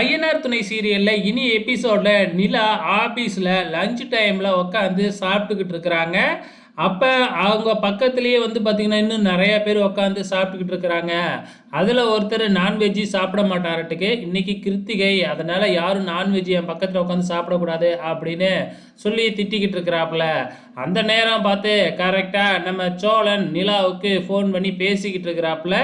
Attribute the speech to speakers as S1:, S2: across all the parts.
S1: INR துணை சீரியலில் இனி எபிசோடில் நிலா ஆஃபீஸில் லஞ்ச் டைமில் உட்காந்து சாப்பிட்டுக்கிட்டு இருக்கிறாங்க. அப்போ அவங்க பக்கத்துலேயே வந்து பார்த்திங்கன்னா இன்னும் நிறையா பேர் உட்காந்து சாப்பிட்டுக்கிட்டு இருக்கிறாங்க. அதில் ஒருத்தர் நான்வெஜ்ஜி சாப்பிட மாட்டாரட்டுக்கு. இன்றைக்கி கிருத்திகை அதனால் யாரும் நான்வெஜ்ஜு என் பக்கத்தில் உட்காந்து சாப்பிடக்கூடாது அப்படின்னு சொல்லி திட்டிக்கிட்டு இருக்கிறாப்புல. அந்த நேரம் பார்த்து கரெக்டாக நம்ம சோழன் நிலாவுக்கு ஃபோன் பண்ணி பேசிக்கிட்டு இருக்கிறாப்புல.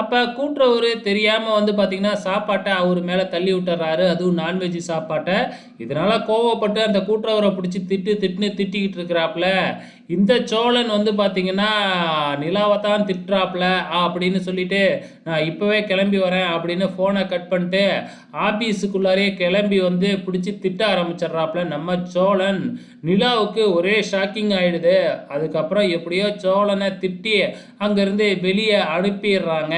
S1: அப்போ கூட்டுறவர் தெரியாமல் வந்து பார்த்திங்கன்னா சாப்பாட்டை அவர் மேலே தள்ளி விட்டுறாரு. அதுவும் நான்வெஜ் சாப்பாட்டை. இதனால் கோவப்பட்டு அந்த கூட்டுறவரை பிடிச்சி திட்டு திட்டுன்னு திட்டிக்கிட்டு இருக்கிறாப்புல. இந்த சோழன் வந்து பார்த்திங்கன்னா நிலாவை தான் திட்டுறாப்புல அப்படின்னு சொல்லிட்டு நான் இப்போவே கிளம்பி வரேன் அப்படின்னு ஃபோனை கட் பண்ணிட்டு ஆஃபீஸுக்குள்ளாரே கிளம்பி வந்து பிடிச்சி திட்ட ஆரம்பிச்சிட்றாப்புல. நம்ம சோழன் நிலாவுக்கு ஒரே ஷாக்கிங் ஆகிடுது அதுக்கப்புறம் எப்படியோ சோழனை திட்டி அங்கேருந்து வெளியே அனுப்பிடுறாங்க.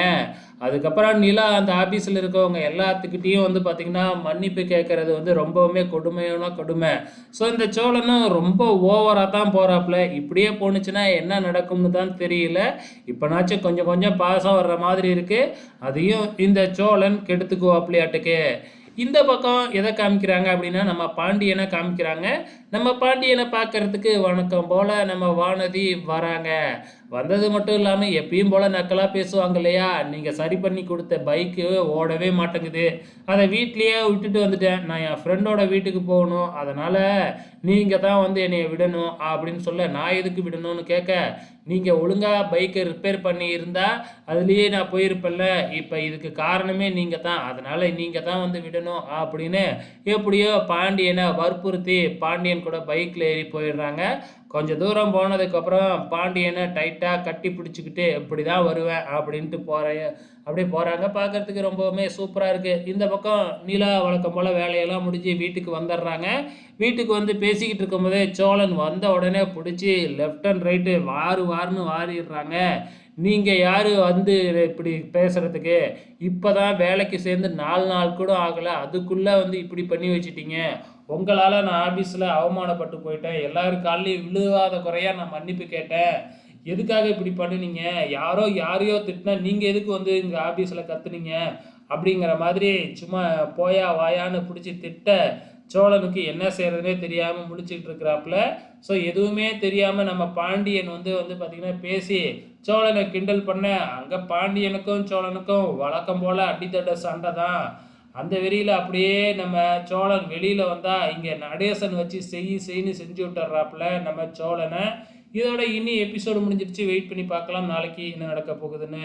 S1: அதுக்கப்புறம் நிலா அந்த ஆஃபீஸில் இருக்கவங்க எல்லாத்துக்கிட்டேயும் வந்து பார்த்திங்கன்னா மன்னிப்பு கேட்குறது வந்து ரொம்பவுமே கொடுமையான கொடுமை. ஸோ இந்த சோழனும் ரொம்ப ஓவராக தான் போகிறாப்புல இப்படியே போணுச்சுன்னா என்ன நடக்கும்னு தான் தெரியல. இப்போனாச்சும் கொஞ்சம் கொஞ்சம் பாசம் வர்ற மாதிரி இருக்குது அதையும் இந்த சோழன் கெடுத்துக்குவாப்லையாட்டுக்கு இந்த பக்கம் எதை காமிக்கிறாங்க அப்படின்னா நம்ம பாண்டியனை காமிக்கிறாங்க. நம்ம பாண்டியனை பார்க்கறதுக்கு வணக்கம் போல் நம்ம வானதி வராங்க. வந்தது மட்டும் இல்லாமல் எப்பயும் போல் நக்கலாக பேசுவாங்க இல்லையா? நீங்கள் சரி பண்ணி கொடுத்த பைக்கு ஓடவே மாட்டேங்குது. அதை வீட்லேயே விட்டுட்டு வந்துட்டேன். நான் என் ஃப்ரெண்டோட வீட்டுக்கு போகணும். அதனால் நீங்கள் தான் வந்து என்னை விடணும் அப்படின்னு சொல்ல நான் எதுக்கு விடணும்னு கேட்க நீங்கள் ஒழுங்காக பைக்கை ரிப்பேர் பண்ணி இருந்தால் அதுலேயே நான் போயிருப்பேன்ல. இப்போ இதுக்கு காரணமே நீங்கள் தான். அதனால் நீங்கள் தான் வந்து விடணும் அப்படின்னு எப்படியோ பாண்டியனை வற்புறுத்தி பாண்டியன் கூட பைக்கில் ஏறி போயிடுறாங்க. கொஞ்சம் தூரம் போனதுக்கப்புறம் பாண்டியனை டைட்டாக கட்டி பிடிச்சிக்கிட்டு இப்படி தான் வருவேன் அப்படின்ட்டு போகிறேன் அப்படியே போகிறாங்க பார்க்குறதுக்கு ரொம்பவுமே சூப்பராக இருக்குது இந்த பக்கம் நீலா வழக்கம் போல் வேலையெல்லாம் முடிஞ்சு வீட்டுக்கு வந்துடுறாங்க. வீட்டுக்கு வந்து பேசிக்கிட்டு இருக்கும்போதே சோழன் வந்த உடனே பிடிச்சி லெஃப்ட் அண்ட் ரைட்டு வாரு வாருன்னு வாரிடுறாங்க. நீங்கள் யார் வந்து இப்படி பேசுகிறதுக்கு இப்போ தான் வேலைக்கு சேர்ந்து நாலு நாள் கூட ஆகலை. அதுக்குள்ளே வந்து இப்படி பண்ணி வச்சிட்டீங்க. உங்களால் நான் ஆஃபீஸில் அவமானப்பட்டு போயிட்டேன். எல்லாரும் காலையும் விழுவாத குறையாக நான் மன்னிப்பு கேட்டேன். எதுக்காக இப்படி பண்ணுனீங்க? யாரோ யாரையோ திட்டினா நீங்கள் எதுக்கு வந்து இங்கே ஆஃபீஸில் கத்துனீங்க? அப்படிங்கிற மாதிரி சும்மா போயா வாயான்னு பிடிச்சி திட்ட சோழனுக்கு என்ன செய்கிறதுனே தெரியாமல் முடிச்சுட்டு இருக்கிறாப்புல. ஸோ எதுவுமே தெரியாமல் நம்ம பாண்டியன் வந்து வந்து பார்த்திங்கன்னா பேசி சோழனை கிண்டல் பண்ண அங்கே பாண்டியனுக்கும் சோழனுக்கும் வழக்கம் போல் அடித்தட்ட சண்டை தான். அந்த வெறியில் அப்படியே நம்ம சோழன் வெளியில் வந்தால் இங்கே நடேசன் வச்சு செய் செய்ன்னு செஞ்சு விட்டுறாப்புல நம்ம சோழனை. இதோட இனி எபிசோடு முடிஞ்சிருச்சு. வெயிட் பண்ணி பார்க்கலாம். நாளைக்கு என்ன நடக்க போகுதுன்னு.